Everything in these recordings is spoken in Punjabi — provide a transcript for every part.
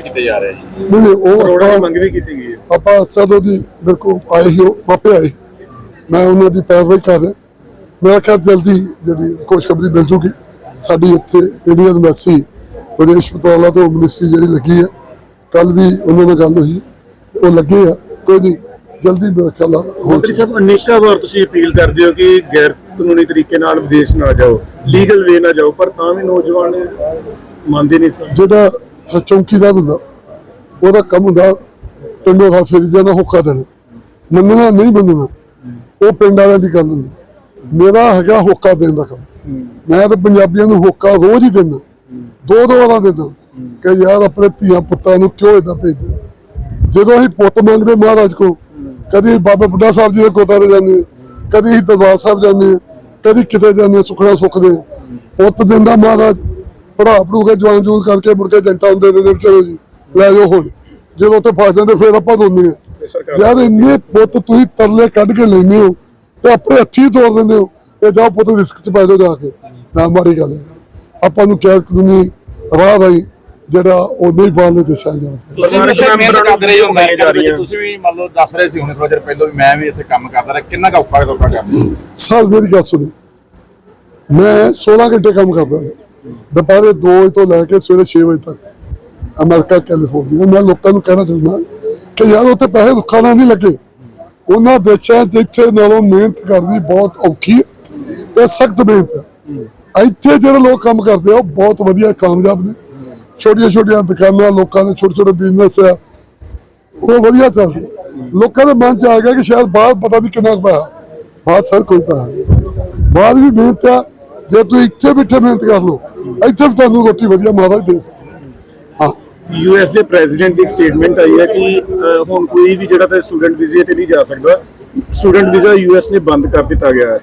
ਖਰਚੇ ਕੀਤੇ ਜਾ ਰਹੇ ਜੀ। ਨਹੀਂ ਨਹੀਂ ਉਹ ਕਰੋੜਾਂ ਦੀ ਮੰਗ ਵੀ ਕੀਤੀ ਗਈ ਹੈ। ਆਪਾਂ ਸਦੋਂ ਦੀ ਮੇਰੇ ਕੋਲ ਆਏ ਹੀ ਉਹ ਵਾਪੇ ਆਏ। ਮੈਂ ਉਹਨਾਂ ਦੀ ਪੈਰਵਾਈ ਕਰ ਰਿਹਾ। ਮੇਰਾ ਖਿਆਲ ਜਲਦੀ ਜਿਹੜੀ ਖੁਸ਼ਖਬਰੀ ਮਿਲ ਜੂਗੀ। ਸਾਡੀ ਇੱਥੇ ਇੰਡੀਅਨ ਐਮਬੈਸੀ ਵਿਦੇਸ਼ ਮੰਤਰਾਲਾ ਤੋਂ ਮਿਨਿਸਟਰੀ ਜਿਹੜੀ ਲੱਗੀ ਹੈ ਕੱਲ ਵੀ ਉਹਨਾਂ ਨਾਲ ਗੱਲ ਹੋਈ ਉਹ ਲੱਗੇ ਆ। ਕੋਈ ਨਹੀਂ ਜਲਦੀ ਮੇਰਾ ਖਿਆਲ ਆ ਹੋ ਮੰਤਰੀ ਸਾਹਿਬ ਅਨੇਕਾਂ ਵਾਰ ਤੁਸੀਂ ਅਪੀਲ ਕਰਦੇ ਹੋ ਕਿ ਗੈਰ ਕਾਨੂੰਨੀ ਤਰੀਕੇ ਨਾਲ ਵਿਦੇਸ਼ ਨਾ ਜਾਓ। ਲੀਗਲ ਵੇ ਨਾ ਜਾਓ ਪਰ ਤਾਂ ਵੀ ਨੌਜਵਾਨ ਮੰਨਦੇ ਨਹੀਂ ਸਨ। ਜਿਹੜਾ ਚੌਕੀਦਾਰ ਹੁੰਦਾ ਉਹਦਾ ਕੰਮ ਹੁੰਦਾ ਪਿੰਡੋਂ ਦਾ ਫਿਰ ਜਾਣਾ ਹੁੱਕਾ ਦੇਣਾ। ਮੰਨਣਾ ਨਹੀਂ ਮੰਨਣਾ ਉਹ ਪਿੰਡ ਵਾਲਿਆਂ ਦੀ ਗੱਲ ਹੁੰਦੀ। ਮੇਰਾ ਹੈਗਾ ਹੁੱਕਾ ਦੇਣ ਦਾ ਕੰਮ। ਮੈਂ ਤਾਂ ਪੰਜਾਬੀਆਂ ਨੂੰ ਹੁੱਕਾ ਰੋਜ਼ ਹੀ ਦਿੰਦਾ ਦੋ ਦੋ ਵਾਰਾਂ ਦਿੰਦਾ ਕਿ ਯਾਰ ਆਪਣੇ ਧੀਆਂ ਪੁੱਤਾਂ ਨੂੰ ਕਿਉਂ ਇਦਾਂ ਭੇਜਦੇ? ਜਦੋਂ ਅਸੀਂ ਪੁੱਤ ਮੰਗਦੇ ਮਹਾਰਾਜ ਕੋ ਕਦੀ ਬਾਬਾ ਬੁੱਢਾ ਸਾਹਿਬ ਜੀ ਦੇ ਕੋਟਾ ਤੇ ਜਾਂਦੇ ਕਦੀ ਅਸੀਂ ਦਰਬਾਰ ਸਾਹਿਬ ਜਾਂਦੇ ਹਾਂ, ਕਦੀ ਕਿਤੇ ਜਾਂਦੇ ਸੁਖਣਾ ਸੁਖਦੇ ਹਾਂ। ਪੁੱਤ ਦਿੰਦਾ ਮਹਾਰਾਜ ਪੜਾ ਪੜੂ ਕੇ ਜਵਾਨ ਜੂਨ ਕਰਕੇ ਮੁੜ ਕੇ ਜੰਟਾ ਹੁੰਦੇ ਨੇ ਚਲੋ ਜੀ ਲੈ ਜਾਓ ਹੁਣ। ਜਦੋਂ ਉੱਥੇ ਫਸ ਜਾਂਦੇ ਫਿਰ ਆਪਾਂ ਦੋਨੇ ਆ। ਯਾਰ ਇੰਨੇ ਪੁੱਤ ਤੁਸੀਂ ਤਰਲੇ ਕੱਢ ਕੇ ਲੈਂਦੇ ਹੋ ਤੇ ਆਪਣੇ ਹੱਥੀ ਤੋੜ ਦਿੰਦੇ ਹੋ। ਇਹ ਜਾਓ ਪੁੱਤ ਰਿਸਕ ਚ ਪੈ ਜਾਓ ਜਾ ਕੇ। ਨਾ ਮਾਰੀ ਗੱਲ ਹੈ। ਆਪਾਂ ਨੂੰ ਕਿਹਾ ਕਾਨੂੰਨੀ ਰਾਹ ਰਾਹੀਂ ਜਿਹੜਾ ਉਹ ਨਹੀਂ ਬਾਹਰਲੇ ਦੇਸ਼ਾਂ ਹੋ? ਦੇ ਵਿੱਚ ਤੁਸੀਂ ਵੀ ਮੰਨ ਲਓ ਦੱਸ ਰਹੇ ਸੀ ਹੁਣੇ ਥੋੜਾ ਚਿਰ ਪਹਿਲਾਂ ਵੀ ਮੈਂ ਵੀ ਇੱਥੇ ਕੰਮ ਕਰਦਾ ਰਿਹਾ। ਕਿੰਨਾ ਕੁ ਔਖਾ ਸੌਖਾ ਕਰਦੇ ਸਾਲ ਮੇਰੀ ਗੱਲ ਸੁਣੋ। ਮੈਂ 16 ਘੰਟੇ ਕੰਮ ਕਰਦਾ ਹਾਂ। ਦੁਪਹਿਰੇ 2 ਵਜੇ ਤੋਂ ਲੈ ਕੇ ਸਵੇਰੇ 6 ਵਜੇ ਤੱਕ, ਅਮਰੀਕਾ, ਕੈਲੀਫੋਰਨੀਆ। ਮੈਂ ਲੋਕਾਂ ਨੂੰ ਕਹਿਣਾ ਚਾਹੁੰਦਾ ਕਿ ਯਾਰ ਉੱਥੇ ਪੈਸੇ ਰੁੱਖਾਂ ਨਾਲ ਨਹੀਂ ਲੱਗੇ। ਉਹਨਾਂ ਦੇਸ਼ਾਂ 'ਚ ਨਾਲੋਂ ਮਿਹਨਤ ਕਰਨੀ ਬਹੁਤ ਔਖੀ ਤੇ ਸਖਤ ਮਿਹਨਤ ਇੱਥੇ ਜਿਹੜੇ ਲੋਕ ਕੰਮ ਕਰਦੇ ਆ, ਉਹ ਬਹੁਤ ਵਧੀਆ, ਕਾਮਯਾਬ ਨੇ। ਛੋਟੀਆਂ ਛੋਟੀਆਂ ਦੁਕਾਨਾਂ, ਲੋਕਾਂ ਦੇ ਛੋਟੇ ਛੋਟੇ ਬਿਜ਼ਨਸ ਆ, ਉਹ ਵਧੀਆ ਚੱਲਦੇ ਲੋਕਾਂ ਦੇ ਮਨ ਚ ਆ ਗਿਆ ਕਿ ਸ਼ਾਇਦ ਬਾਹਰ ਪਤਾ ਨਹੀਂ ਕਿੰਨਾ ਕੁ ਪੈਸਾ। ਬਾਹਰ ਸਰ ਕੋਈ ਪੈਸਾ ਬਾਹਰ ਵੀ ਮਿਹਨਤ ਆ ਜੇ ਤੁਸੀਂ ਇੱਥੇ ਬਿਠੇ ਮਿਹਨਤ ਕਰ ਲਓ ਇੱਥੇ ਵੀ ਤੁਹਾਨੂੰ ਰੋਟੀ ਵਧੀਆ ਮਹਾਰਾਜ ਦੇ ਸਕਦਾ ਹਾਂ। ਯੂਐਸ ਦੇ ਪ੍ਰੈਜ਼ੀਡੈਂਟ ਦੀ ਸਟੇਟਮੈਂਟ ਆਈ ਹੈ ਕਿ ਹੁਣ ਕੋਈ ਵੀ ਜਿਹੜਾ ਤਾਂ ਸਟੂਡੈਂਟ ਵੀਜ਼ੇ ਤੇ ਨਹੀਂ ਜਾ ਸਕਦਾ ਸਟੂਡੈਂਟ ਵੀਜ਼ਾ ਯੂਐਸ ਨੇ ਬੰਦ ਕਰ ਦਿੱਤਾ ਗਿਆ ਹੈ।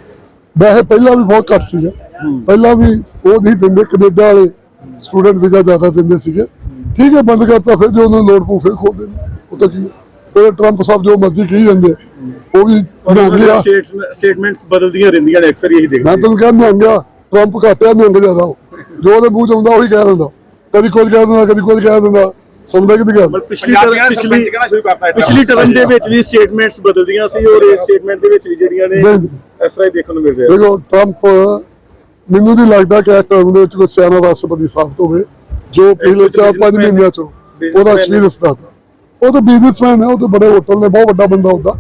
ਵੈਸੇ ਪਹਿਲਾਂ ਵੀ ਬਹੁਤ ਘੱਟ ਸੀਗਾ। ਪਹਿਲਾਂ ਵੀ ਉਹ ਨਹੀਂ ਦਿੰਦੇ ਕੈਨੇਡਾ ਵਾਲੇ ਸਟੂਡੈਂਟ ਵੀਜ਼ਾ ਜ਼ਿਆਦਾ ਦਿੰਦੇ ਸੀਗੇ। ਠੀਕ ਹੈ ਬੰਦ ਕਰਤਾ ਫਿਰ ਜੋ ਉਹਨਾਂ ਲੋੜ ਪਊ ਫਿਰ ਖੋਲ ਦੇਣ। ਉਹ ਤਾਂ ਕੀ ਹੈ। ਉਹ ਟਰੰਪ ਸਾਹਿਬ ਜੋ ਮਰਜ਼ੀ ਕਹੀ ਜਾਂਦੇ ਉਹ ਵੀ ਸਟੇਟਮੈਂਟਸ ਬਦਲਦੀਆਂ ਰਹਿੰਦੀਆਂ ਨੇ ਅਕਸਰ ਇਹੀ ਦੇਖਦੇ ਮੈਂ ਤੁਹਾਨੂੰ ਕਹਿੰਦਾ ਆ ਟਰੰਪ ਘਾਟਿਆ ਨਿਹੰਗ ਜ਼ਿਆਦਾ। ਉਹ ਜੋ ਉਹਦੇ ਮੂੰਹ ਚ ਆਉਂਦਾ ਉਹੀ ਕਹਿ ਦਿੰਦਾ। ਕਦੀ ਕੁਝ ਕਹਿ ਦਿੰਦਾ ਕਦੀ ਕੁਝ ਕਹਿ ਦਿੰਦਾ। ਸੁਣਦਾ ਗੱਲ ਪਰ ਪਿਛਲੀ ਪਿਛਲੀ। ਪਿਛਲੀ ਟਰਮ ਦੇ ਵਿੱਚ ਵੀ ਸਟੇਟਮੈਂਟਸ ਬਦਲਦੀਆਂ ਸੀ ਔਰ ਇਸ ਸਟੇਟਮੈਂਟ ਦੇ ਵਿੱਚ ਵੀ ਜਿਹੜੀਆਂ ਨੇ ਨਹੀਂ, ਨਹੀਂ। ਇਸ ਤਰ੍ਹਾਂ ਹੀ ਦੇਖਣ ਨੂੰ ਮਿਲ ਰਿਹਾ। ਦੇਖੋ ਟਰੰਪ ਮੈਨੂੰ ਨਹੀਂ ਲੱਗਦਾ ਕਿ ਇਸ ਟਰਮ ਦੇ ਵਿੱਚ ਕੋਈ ਸਿਆਣਾ ਰਾਸ਼ਟਰਪਤੀ ਸਾਬਤ ਹੋਵੇ ਜੋ ਪਿਛਲੇ 4-5 businessman ਮਹੀਨਿਆਂ ਚੋਂ ਉਹਦਾ ਐਕਸਪੀਰੀਅੰਸ ਦੱਸਦਾ ਉਹ ਤਾਂ ਬਿਜ਼ਨਸਮੈਨ ਹੈ ਉਹ ਤਾਂ ਬੜੇ ਹੋਟਲ ਨੇ ਬਹੁਤ ਵੱਡਾ ਬੰਦਾ ਹੁੰਦਾ।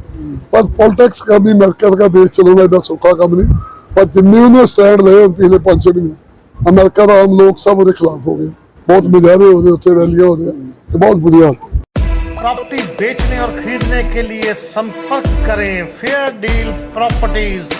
ਪਰ ਪੋਲਿਟਿਕਸ ਕਰਨੀ ਅਮਰੀਕਾ ਦਾ ਦੇਸ਼ ਚਲਾਉਣਾ ਏਡਾ ਸੌਖਾ ਕੰਮ ਨਹੀਂ। ਪਰ ਜਿੰਨੇ ਉਹਨੇ ਸਟੈਂਡ ਲਏ ਹੁਣ ਪਿਛਲੇ 5-6 ਮਹੀਨੇ ਅਮਰੀਕਾ ਦਾ ਆਮ ਲੋਕ ਸਭ ਉਹਦੇ ਖਿਲਾਫ ਹੋ ਗਏ ਬਹੁਤ ਮੁਜ਼ਾਹਰੇ ਹੋ ਗਏ ਉੱਥੇ ਰੈਲੀਆਂ ਹੋ ਗਈਆਂ ਤੇ ਬਹੁਤ ਬੁਰੀ ਹਾਲਤ ਹੈ प्रॉपर्टी बेचने और खरीदने के लिए संपर्क करें फेयर डील प्रॉपर्टीज